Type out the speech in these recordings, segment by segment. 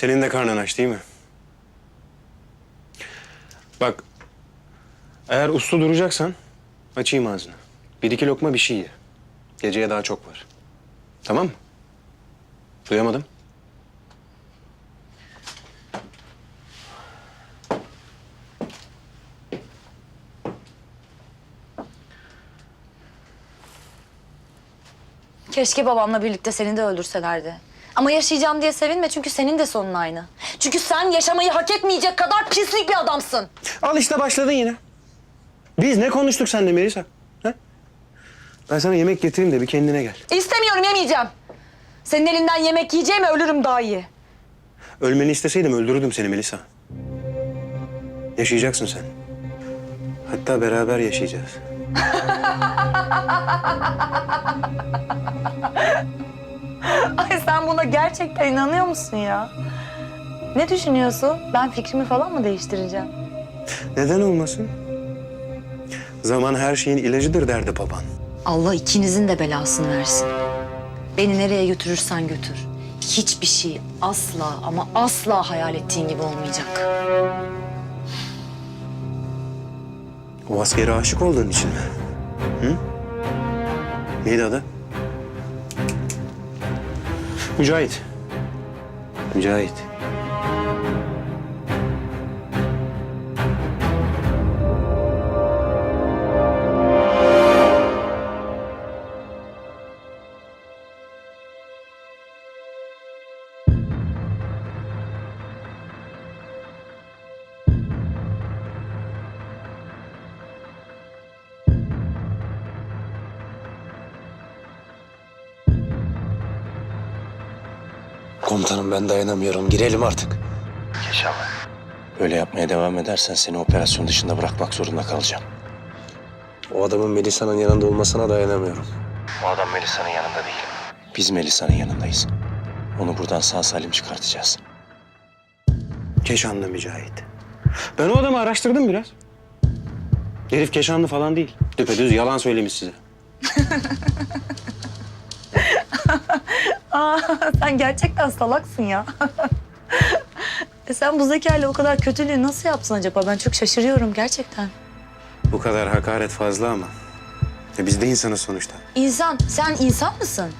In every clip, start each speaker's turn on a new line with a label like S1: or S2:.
S1: Senin de karnın aç değil mi? Bak, eğer uslu duracaksan açayım ağzını. Bir iki lokma bir şey ye. Geceye daha çok var. Tamam mı? Duyamadım.
S2: Keşke babamla birlikte seni de öldürselerdi. Ama yaşayacağım diye sevinme çünkü senin de sonun aynı. Çünkü sen yaşamayı hak etmeyecek kadar pislik bir adamsın.
S1: Al işte başladın yine. Biz ne konuştuk seninle Melisa? Ha? Ben sana yemek getireyim de bir kendine gel.
S2: İstemiyorum yemeyeceğim. Senin elinden yemek yiyeceğime ölürüm daha iyi.
S1: Ölmeni isteseydim öldürürdüm seni Melisa. Yaşayacaksın sen. Hatta beraber yaşayacağız.
S2: Sen buna gerçekten inanıyor musun ya? Ne düşünüyorsun? Ben fikrimi falan mı değiştireceğim?
S1: Neden olmasın? Zaman her şeyin ilacıdır derdi baban.
S2: Allah ikinizin de belasını versin. Beni nereye götürürsen götür. Hiçbir şey asla ama asla hayal ettiğin gibi olmayacak.
S1: O askere aşık olduğun için mi? Hı? Neydi adı? Mücahit. Mücahit.
S3: Komutanım ben dayanamıyorum. Girelim artık. İnşallah. Böyle yapmaya devam edersen seni operasyon dışında bırakmak zorunda kalacağım. O adamın Melisa'nın yanında olmasına dayanamıyorum. O adam Melisa'nın yanında değil. Biz Melisa'nın yanındayız. Onu buradan sağ salim çıkartacağız.
S1: Keşanlı Mücahit. Ben o adamı araştırdım biraz. Herif Keşanlı falan değil. Düpedüz yalan söylemiş size.
S2: Sen gerçekten salaksın ya. e sen bu zekayla o kadar kötülüğü nasıl yapsın acaba? Ben çok şaşırıyorum gerçekten.
S1: Bu kadar hakaret fazla ama. E biz de insanız sonuçta.
S2: İnsan, sen insan mısın?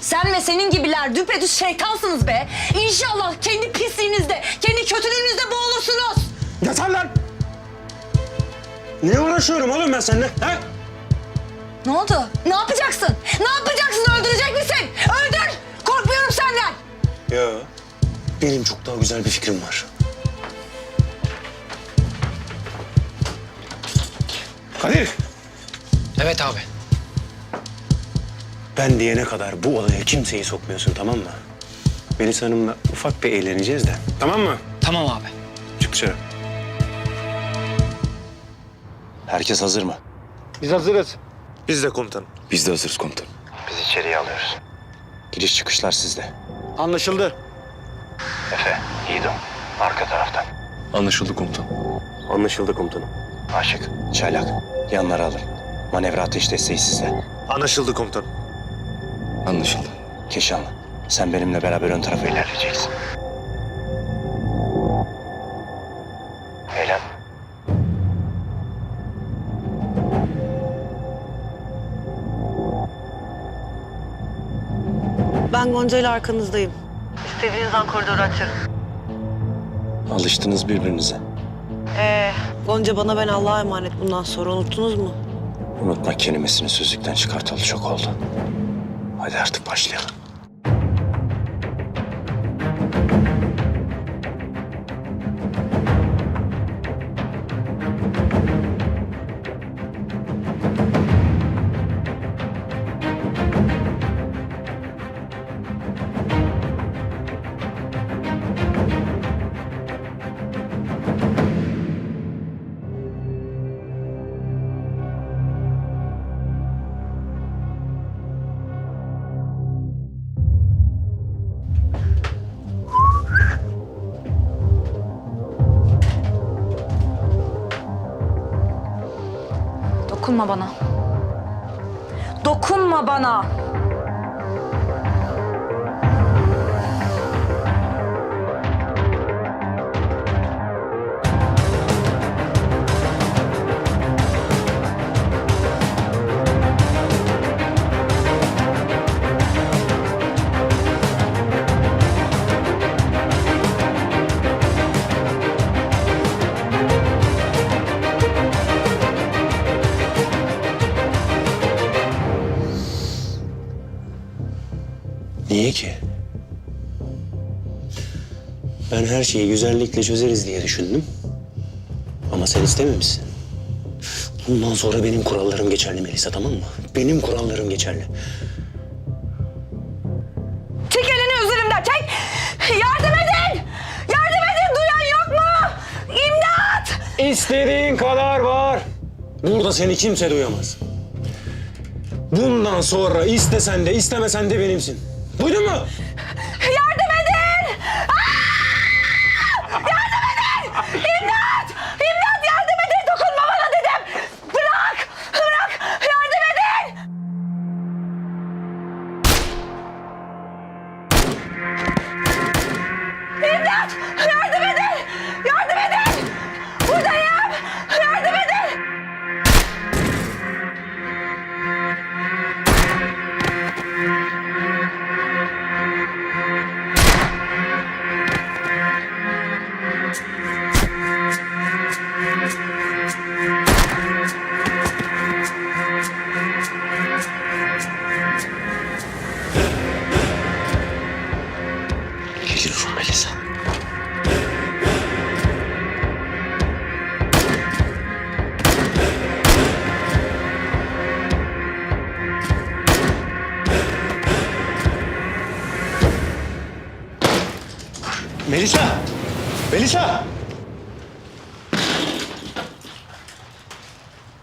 S2: Sen ve senin gibiler düpedüz şeytansınız be. İnşallah kendi pisliğinizde, kendi kötülüğünüzde boğulursunuz.
S1: Yeter lan! Ne uğraşıyorum oğlum ben seninle? Ha?
S2: Ne oldu? Ne yapacaksın? Ne yapacaksın? Öldürecek misin? Öldür!
S1: Yo. Benim çok daha güzel bir fikrim var. Kadir,
S4: Evet abi.
S1: ben diyene kadar bu olaya kimseyi sokmuyorsun tamam mı? Melis Hanım'la ufak bir eğleneceğiz de. Tamam mı?
S4: Tamam abi.
S1: Çık dışarı.
S3: Herkes hazır mı?
S5: Biz hazırız.
S6: Biz de komutanım.
S3: Biz de hazırız komutanım. Biz içeriye alıyoruz. Giriş çıkışlar sizde.
S5: Anlaşıldı.
S3: Efe, İdo. Arka taraftan.
S6: Anlaşıldı komutan.
S1: Anlaşıldı komutanım.
S3: Aşık, Çaylak. Yanlara alın. Manevra ateş desteği sizde.
S6: Anlaşıldı komutanım.
S3: Anlaşıldı. Keşanlı, sen benimle beraber ön tarafa ilerleyeceksin.
S7: Gonca ile arkanızdayım. İstediğiniz an koridoru açarım.
S3: Alıştınız birbirinize.
S7: Ee, Gonca bana ben Allah'a emanet bundan sonra unuttunuz mu?
S3: Unutmak kelimesini sözlükten çıkartalı çok oldu. Hadi artık başlayalım.
S2: Dokunma bana. Dokunma bana.
S3: Niye ki?
S1: Ben her şeyi güzellikle çözeriz diye düşündüm. Ama sen istememişsin. Bundan sonra benim kurallarım geçerli Melisa tamam mı? Benim kurallarım geçerli.
S2: Çek elini üzerimden çek. Yardım edin. Yardım edin duyan yok mu? İmdat.
S1: İstediğin kadar var. Burada seni kimse duyamaz. Bundan sonra istesen de istemesen de benimsin. Duydun mu?
S2: Yardım edin. Aa! Yardım edin. İmdat. İmdat yardım edin. Dokunma bana dedim. Bırak. Bırak. Yardım edin. İmdat! Yardım
S3: Melisa! Melisa!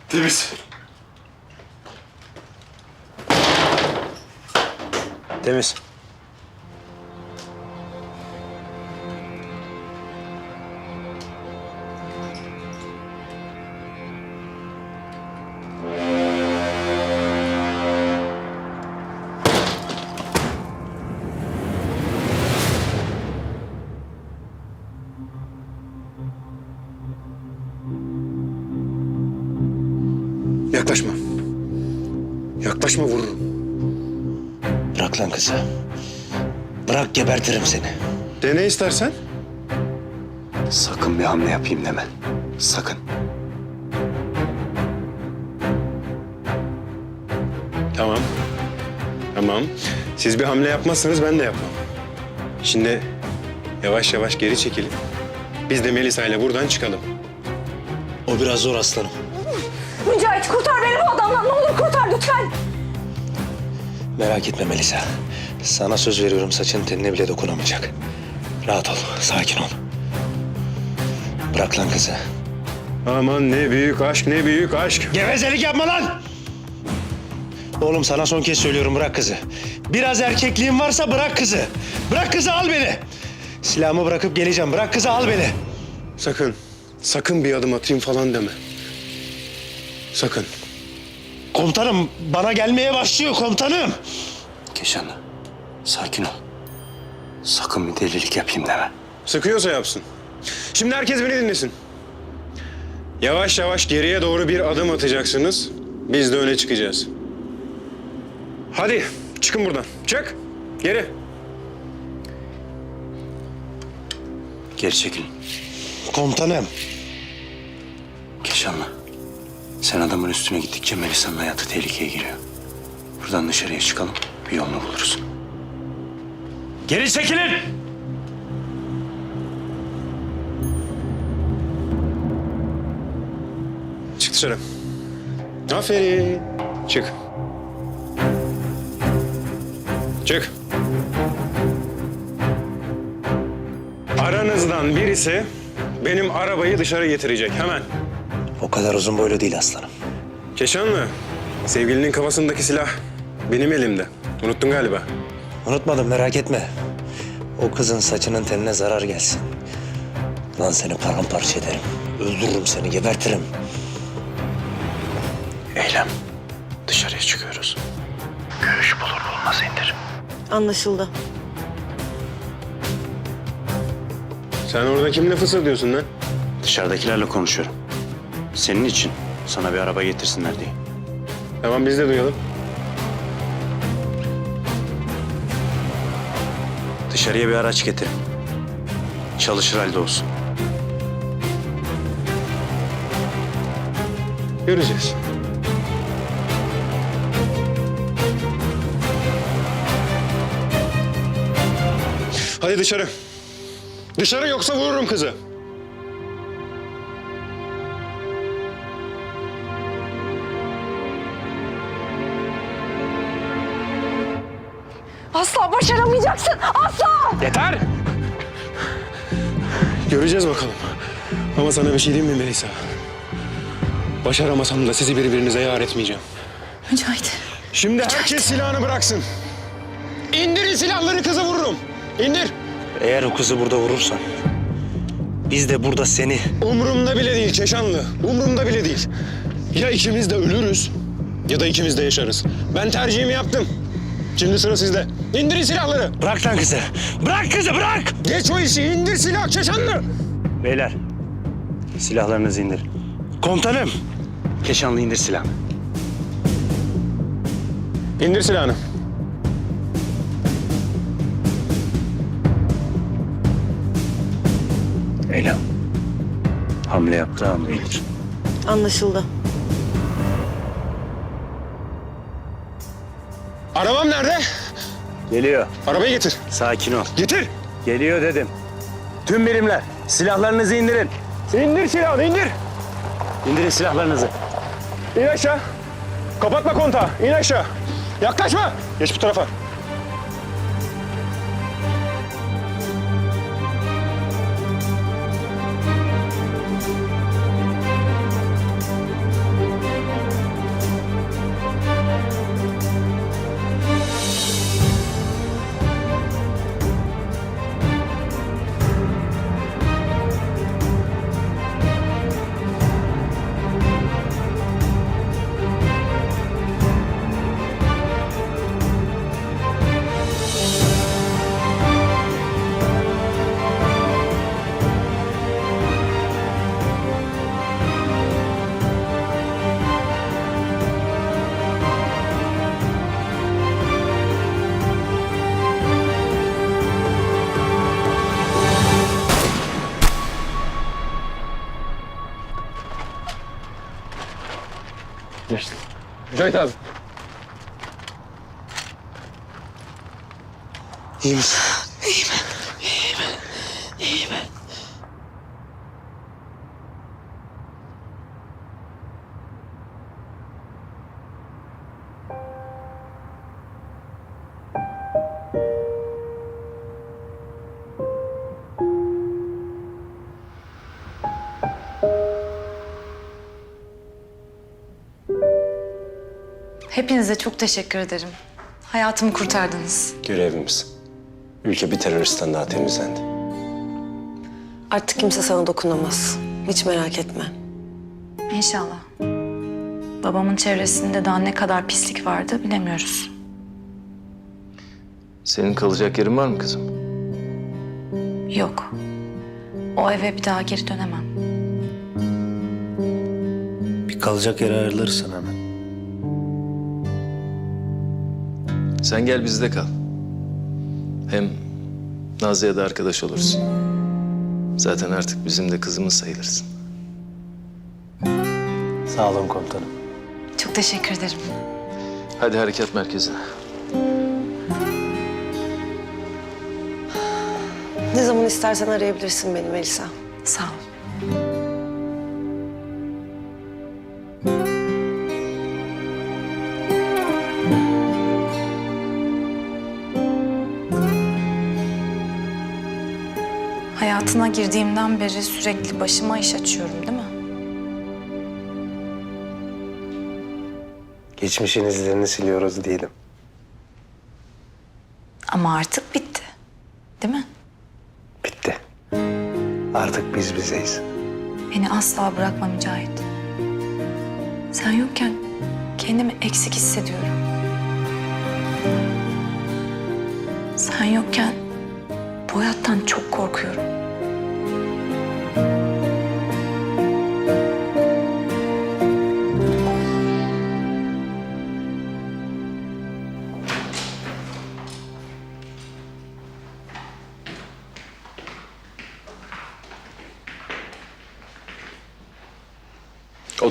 S8: Temiz.
S3: Temiz.
S1: Yaklaşma. Yaklaşma vururum.
S3: Bırak lan kızı. Bırak gebertirim seni.
S1: Dene istersen.
S3: Sakın bir hamle yapayım deme. Sakın.
S1: Tamam. Tamam. Siz bir hamle yapmazsanız ben de yapmam. Şimdi yavaş yavaş geri çekilin. Biz de Melisa ile buradan çıkalım.
S3: O biraz zor aslanım.
S2: Lütfen.
S3: Merak etme Melisa. Sana söz veriyorum saçın tenine bile dokunamayacak. Rahat ol, sakin ol. Bırak lan kızı.
S1: Aman ne büyük aşk, ne büyük aşk.
S3: Gevezelik yapma lan! Oğlum sana son kez söylüyorum bırak kızı. Biraz erkekliğin varsa bırak kızı. Bırak kızı al beni. Silahımı bırakıp geleceğim. Bırak kızı al beni.
S1: Sakın, sakın bir adım atayım falan deme. Sakın.
S3: Komutanım bana gelmeye başlıyor komutanım. Keşan sakin ol. Sakın bir delilik yapayım deme.
S1: Sıkıyorsa yapsın. Şimdi herkes beni dinlesin. Yavaş yavaş geriye doğru bir adım atacaksınız. Biz de öne çıkacağız. Hadi çıkın buradan. Çık. Geri.
S3: Geri çekilin. Komutanım. Keşanlı. Sen adamın üstüne gittikçe Melisa'nın hayatı tehlikeye giriyor. Buradan dışarıya çıkalım. Bir yolunu buluruz. Geri çekilin!
S1: Çık dışarı. Aferin. Çık. Çık. Aranızdan birisi benim arabayı dışarı getirecek hemen.
S3: O kadar uzun boylu değil aslanım.
S1: Keşanlı, sevgilinin kafasındaki silah benim elimde. Unuttun galiba.
S3: Unutmadım merak etme. O kızın saçının teline zarar gelsin. Lan seni paramparça ederim. Öldürürüm seni, gebertirim. Eylem. Dışarıya çıkıyoruz. Görüş bulur bulmaz indir.
S2: Anlaşıldı.
S1: Sen orada kimle fısıldıyorsun lan?
S3: Dışarıdakilerle konuşuyorum. Senin için sana bir araba getirsinler diye.
S1: Tamam biz de duyalım.
S3: Dışarıya bir araç getir. Çalışır halde olsun.
S1: Göreceğiz. Hadi dışarı. Dışarı yoksa vururum kızı.
S7: Başaramayacaksın. Asla.
S1: Yeter! Göreceğiz bakalım. Ama sana bir şey diyeyim mi Melisa? Başaramasam da sizi birbirinize yar etmeyeceğim.
S2: Mücahit.
S1: Şimdi herkes silahını bıraksın. İndirin silahları kızı vururum. İndir.
S3: Eğer o kızı burada vurursan biz de burada seni
S1: Umurumda bile değil Keşanlı. Umurumda bile değil. Ya ikimiz de ölürüz ya da ikimiz de yaşarız. Ben tercihimi yaptım. Şimdi sıra sizde. İndirin silahları.
S3: Bırak lan kızı. Bırak kızı bırak.
S1: Geç o işi. indir silah Keşanlı.
S3: Beyler silahlarınızı indirin. Komutanım. Keşanlı indir silahını.
S1: İndir silahını.
S3: Eylem. Hamle yaptığı hamle indir.
S7: Anlaşıldı.
S1: Arabam nerede?
S3: Geliyor.
S1: Arabayı getir.
S3: Sakin ol.
S1: Getir.
S3: Geliyor dedim. Tüm birimler silahlarınızı indirin.
S1: İndir silahını indir.
S3: İndirin silahlarınızı.
S1: İn aşağı. Kapatma kontağı. İn aşağı. Yaklaşma. Geç bu tarafa. Mücahit abi.
S3: İyi misin?
S2: Hepinize çok teşekkür ederim. Hayatımı kurtardınız.
S3: Görevimiz. Ülke bir teröristten daha temizlendi.
S9: Artık kimse sana dokunamaz. Hiç merak etme.
S2: İnşallah. Babamın çevresinde daha ne kadar pislik vardı bilemiyoruz.
S6: Senin kalacak yerin var mı kızım?
S2: Yok. O eve bir daha geri dönemem.
S3: Bir kalacak yer ayrılırsan hemen.
S6: Sen gel bizde kal. Hem Nazlı'ya da arkadaş olursun. Zaten artık bizim de kızımız sayılırsın.
S3: Sağ olun komutanım.
S2: Çok teşekkür ederim.
S6: Hadi harekat merkezine.
S9: Ne zaman istersen arayabilirsin beni Melisa.
S2: Sağ ol. Girdiğimden beri sürekli başıma iş açıyorum değil mi?
S3: Geçmişin izlerini siliyoruz diyelim.
S2: Ama artık bitti. Değil mi?
S3: Bitti. Artık biz bizeyiz.
S2: Beni asla bırakma Mücahit. Sen yokken kendimi eksik hissediyorum. Sen yokken bu hayattan çok korkuyorum.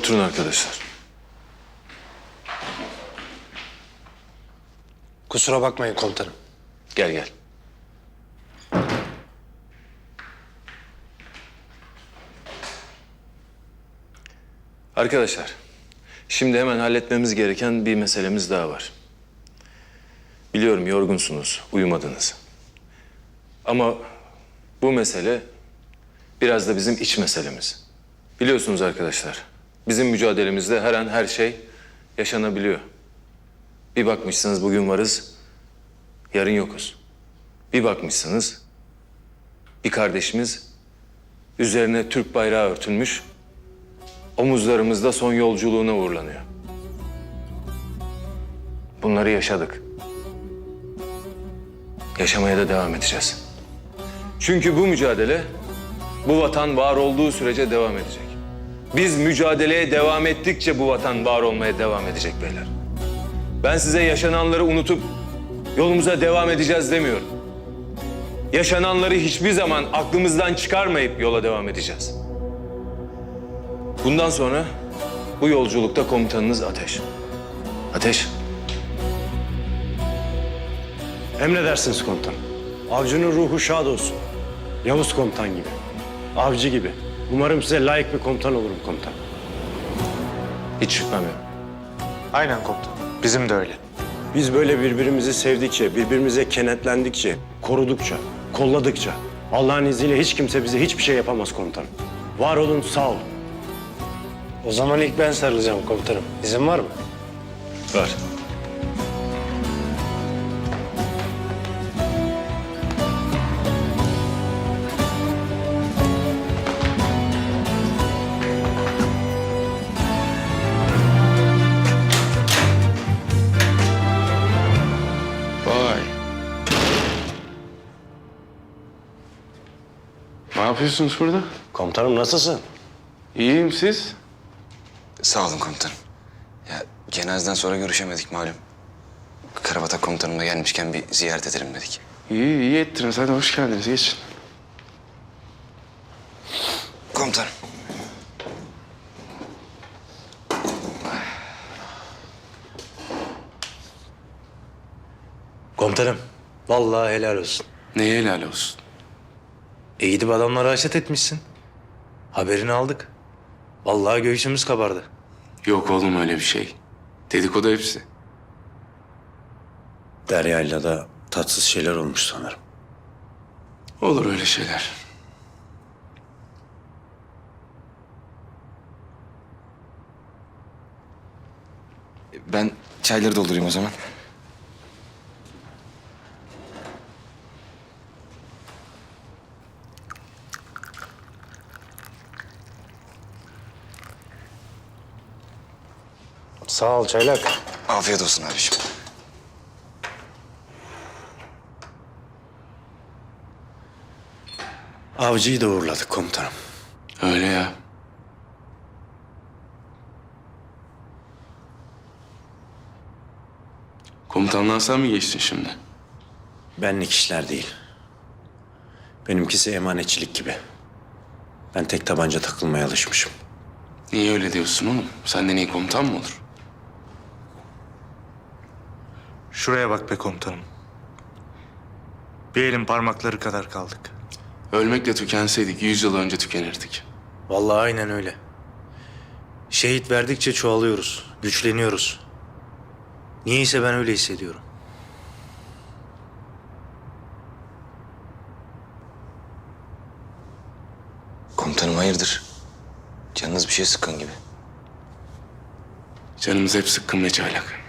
S6: Oturun arkadaşlar.
S3: Kusura bakmayın komutanım.
S6: Gel gel. Arkadaşlar, şimdi hemen halletmemiz gereken bir meselemiz daha var. Biliyorum yorgunsunuz, uyumadınız. Ama bu mesele biraz da bizim iç meselemiz. Biliyorsunuz arkadaşlar, bizim mücadelemizde her an her şey yaşanabiliyor. Bir bakmışsınız bugün varız, yarın yokuz. Bir bakmışsınız bir kardeşimiz üzerine Türk bayrağı örtülmüş, omuzlarımızda son yolculuğuna uğurlanıyor. Bunları yaşadık. Yaşamaya da devam edeceğiz. Çünkü bu mücadele bu vatan var olduğu sürece devam edecek. Biz mücadeleye devam ettikçe bu vatan var olmaya devam edecek beyler. Ben size yaşananları unutup yolumuza devam edeceğiz demiyorum. Yaşananları hiçbir zaman aklımızdan çıkarmayıp yola devam edeceğiz. Bundan sonra bu yolculukta komutanınız Ateş. Ateş,
S1: Emredersiniz komutanım. Avcının ruhu şad olsun. Yavuz komutan gibi. Avcı gibi. Umarım size layık bir komutan olurum komutan.
S6: hiç şüphem yok.
S10: Aynen komutanım. Bizim de öyle.
S1: Biz böyle birbirimizi sevdikçe, birbirimize kenetlendikçe, korudukça, kolladıkça Allah'ın izniyle hiç kimse bize hiçbir şey yapamaz komutanım. Var olun, sağ olun.
S3: O zaman ilk ben sarılacağım komutanım. İzin var mı?
S6: Var.
S11: Ne yapıyorsunuz burada?
S3: Komutanım nasılsın?
S11: İyiyim siz?
S12: Sağ olun komutanım. Ya cenazeden sonra görüşemedik malum. Karabatak komutanım da gelmişken bir ziyaret edelim dedik.
S11: İyi, iyi ettiniz. Hadi hoş geldiniz. Geçin.
S12: Komutanım.
S3: Komutanım, vallahi helal olsun.
S11: Neye helal olsun?
S3: E gidip adamlara haşet etmişsin. Haberini aldık. Vallahi göğsümüz kabardı.
S11: Yok oğlum öyle bir şey. Dedikodu hepsi.
S3: Derya'yla da tatsız şeyler olmuş sanırım.
S11: Olur öyle şeyler.
S12: Ben çayları doldurayım o zaman.
S3: Sağ ol çaylak.
S12: Afiyet olsun abiciğim.
S3: Avcıyı da uğurladık komutanım.
S11: Öyle ya. Komutanlığa sen mi geçtin şimdi?
S3: Benlik işler değil. Benimkisi emanetçilik gibi. Ben tek tabanca takılmaya alışmışım.
S11: Niye öyle diyorsun oğlum? Senden iyi komutan mı olur?
S10: Şuraya bak be komutanım. Bir elin parmakları kadar kaldık.
S11: Ölmekle tükenseydik yüz yıl önce tükenirdik.
S13: Vallahi aynen öyle. Şehit verdikçe çoğalıyoruz, güçleniyoruz. Niyeyse ben öyle hissediyorum.
S12: Komutanım hayırdır? Canınız bir şey sıkkın gibi.
S11: Canımız hep sıkkın ve çaylak.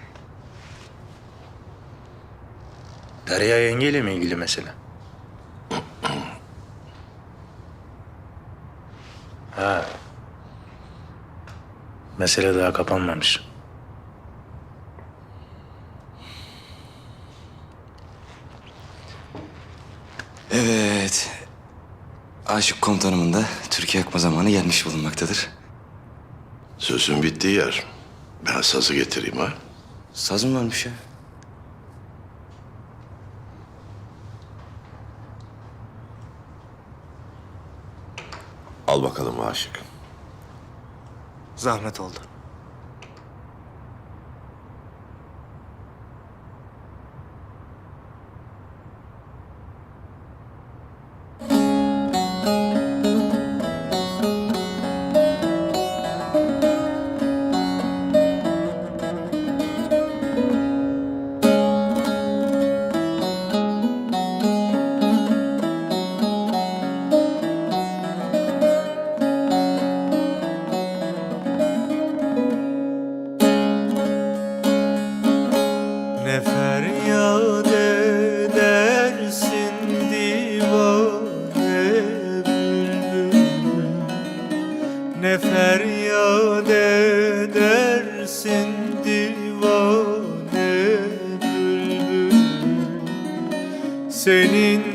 S13: Derya yengeyle mi ilgili mesele? ha. Mesele daha kapanmamış.
S12: Evet. Aşık komutanımın da Türkiye yakma zamanı gelmiş bulunmaktadır.
S14: Sözün bittiği yer. Ben sazı getireyim ha.
S12: Saz mı varmış ya?
S14: Al bakalım aşık.
S10: Zahmet oldu. Ne feryat edersin divane bülbül? Senin